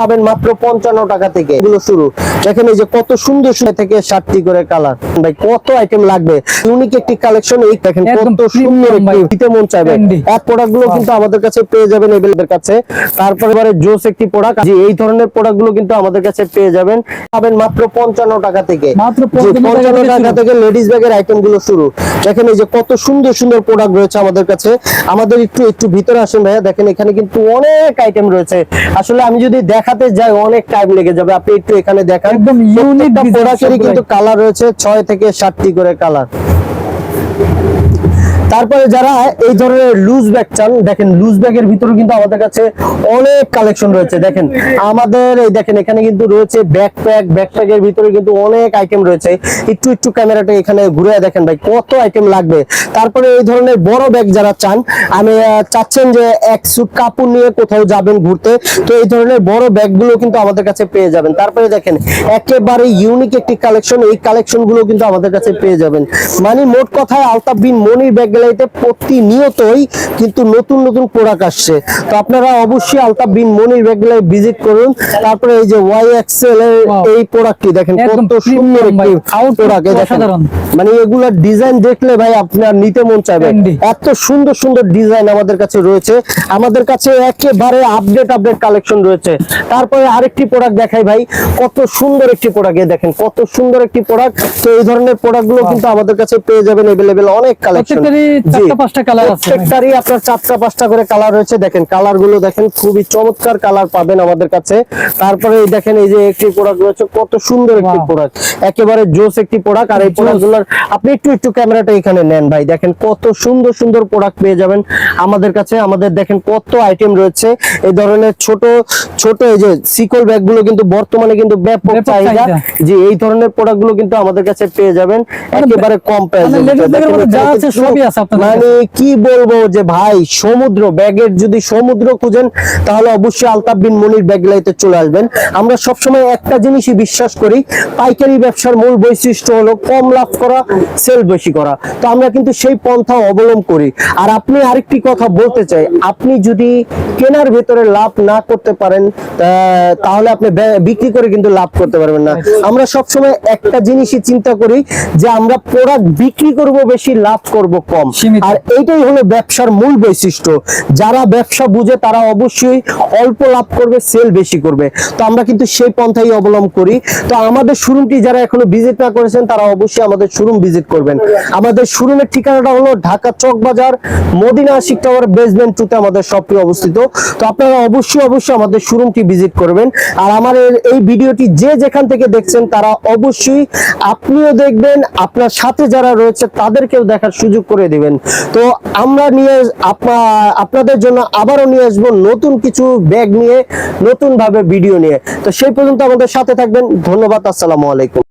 পাবেন মাত্র পঞ্চান্ন টাকা থেকে। এগুলো শুরু। দেখেন এই যে কত সুন্দর সুন্দর থেকে ষাটটি করে কালার। ভাই কত আইটেম লাগবে। ইউনিক একটি কালেকশন এই দেখেন কত সুন্দর ভাই। দিতে মন চাইবে। এক প্রোডাক্টগুলো কিন্তু আমাদের কাছে পেয়ে যাবেন এভেলেবেল কাছে। তারপরে এবারে জোস একটি প্রোডাক্ট যে এই ধরনের প্রোডাক্টগুলো কিন্তু আমাদের কাছে পেয়ে যাবেন। পাবেন মাত্র পঞ্চান্ন টাকা থেকে। মাত্র জি, 55 টাকা পঞ্চান্ন টাকা থেকে লেডিস ব্যাগের আইটেমগুলো শুরু। দেখেন এই যে কত সুন্দর সুন্দর প্রোডাক্ট রয়েছে আমাদের কাছে। আমাদের একটু একটু ভিতরে আসেন ভাইয়া। দেখেন এখানে কিন্তু অনেক আইটেম রয়েছে। আসলে আমি যদি দেখাতে যাই অনেক টাইম লেগে যাবে। আপনি একটু এখানে দেখান। একদম ইউনিক প্রোডাক্টেরই কিন্তু কালার রয়েছে ছয় থেকে সাতটি করে কালার তারপরে যারা এই ধরনের লুজ ব্যাগ চান, দেখেন লুজ ব্যাগের ভিতরে কিন্তু আমাদের কাছে অনেক কালেকশন রয়েছে। দেখেন, আমাদের এই দেখেন, এখানে কিন্তু রয়েছে ব্যাকপ্যাক ব্যাকপ্যাকের ভিতরে কিন্তু অনেক আইটেম রয়েছে। একটু একটু ক্যামেরাটা এখানে ঘুরে দেখেন ভাই, কত আইটেম লাগবে। তারপরে এই ধরনের বড় ব্যাগ যারা চান, আমি চাচ্ছেন যে এক সুট কাপড় নিয়ে কোথাও যাবেন ঘুরতে, তো এই ধরনের বড় ব্যাগগুলো কিন্তু আমাদের কাছে পেয়ে যাবেন। তারপরে দেখেন, একেবারে ইউনিক একটি কালেকশন এই কালেকশনগুলো কিন্তু আমাদের কাছে পেয়ে যাবেন। মানে মোট কথায় আলতাফ বিন মনির ব্যাগ গ্যালারিতে প্রতিনিয়তই কিন্তু নতুন নতুন প্রোডাক্ট আসছে। তো আপনারা অবশ্যই Altaf Bin Monir bag gallery visit করুন। তারপরে এই যে ওয়াই এক্সেল এর এই প্রোডাক্টটি দেখেন কত সুন্দর একটি প্রোডাক্ট দেখেন। মানে এগুলার ডিজাইন দেখলে ভাই আপনার নিতে মন চাইবে। এত সুন্দর সুন্দর ডিজাইন আমাদের কাছে রয়েছে। আমাদের কাছে একেবারে আপডেট আপডেট কালেকশন রয়েছে। তারপরে আরেকটি প্রোডাক্ট দেখাই ভাই কত সুন্দর একটি প্রোডাক্ট দেখেন কত সুন্দর একটি প্রোডাক্ট তো এই ধরনের প্রোডাক্টগুলো কিন্তু আমাদের কাছে পেয়ে যাবেন এভেলেবেল অনেক কালেকশন চারটা পাঁচটা কালার আছে প্রত্যেকটারই আপনার চারটা পাঁচটা করে কালার রয়েছে। দেখেন কালারগুলো দেখেন খুবই চমৎকার কালার পাবেন আমাদের কাছে। তারপরে এই দেখেন এই যে একটি প্রোডাক্ট রয়েছে কত সুন্দর একটি প্রোডাক্ট একেবারে জোস একটি প্রোডাক্ট আর এই জোস। আপনি একটু একটু ক্যামেরাটা এখানে নেন ভাই। দেখেন কত সুন্দর সুন্দর প্রোডাক্ট পেয়ে যাবেন আমাদের কাছে। আমাদের দেখেন কত আইটেম রয়েছে। এই ধরনের ছোট ছোট এই যে সিকল ব্যাগগুলো কিন্তু বর্তমানে কিন্তু ব্যাপক চাহিদা। যে এই ধরনের প্রোডাক্টগুলো কিন্তু আমাদের কাছে পেয়ে যাবেন। একেবারে কম মানে মানে কি বলব যে ভাই, সমুদ্র, ব্যাগের যদি সমুদ্র খুঁজেন, তাহলে অবশ্যই আলতাফ বিন মনির ব্যাগ লাইতে চলে আসবেন। আমরা সবসময় একটা জিনিসই বিশ্বাস করি, পাইকারি ব্যবসার মূল বৈশিষ্ট্য হলো কম লাভ করা, সেল বেশি করা। তো আমরা কিন্তু সেই পন্থা অবলম্বন করি। আর আপনি আরেকটি কথা বলতে চাই, আপনি যদি কেনার ভেতরে লাভ না করতে পারেন তাহলে আপনি বিক্রি করে কিন্তু লাভ করতে পারবেন না। আমরা সবসময় একটা জিনিসই চিন্তা করি, যে আমরা প্রোডাক্ট বিক্রি করব, বেশি লাভ করব কম। সীমিত। আর এইটাই হলো ব্যবসার মূল বৈশিষ্ট্য। যারা ব্যবসা বুঝে তারা অবশ্যই অল্প লাভ করবে সেল বেশি করবে। তো আমরা কিন্তু সেই পন্থাই অবলম্বন করি। তো আমাদের শোরুমটি যারা এখনও ভিজিট না করেছেন তারা অবশ্যই আমাদের শোরুম ভিজিট করবেন। আমাদের শোরুমের ঠিকানাটা হলো ঢাকা চক বাজার মদিনা আশিক টাওয়ার বেসমেন্ট টুতে আমাদের শপটি অবস্থিত। তো আপনারা অবশ্যই অবশ্যই আমাদের শোরুমটি ভিজিট করবেন। আর আমার এই- এই ভিডিওটি যে যেখান থেকে দেখছেন তারা অবশ্যই আপনিও দেখবেন আপনার সাথে যারা রয়েছে তাদেরকেও দেখার সুযোগ করে দিবেন। তো আমরা নিয়ে আপনা- আপনাদের জন্য আবারও নিয়ে আসব নতুন কিছু ব্যাগ নিয়ে নতুন ভাবে ভিডিও নিয়ে। তো সেই পর্যন্ত আমাদের সাথে থাকবেন। ধন্যবাদ, আসসালামু আলাইকুম।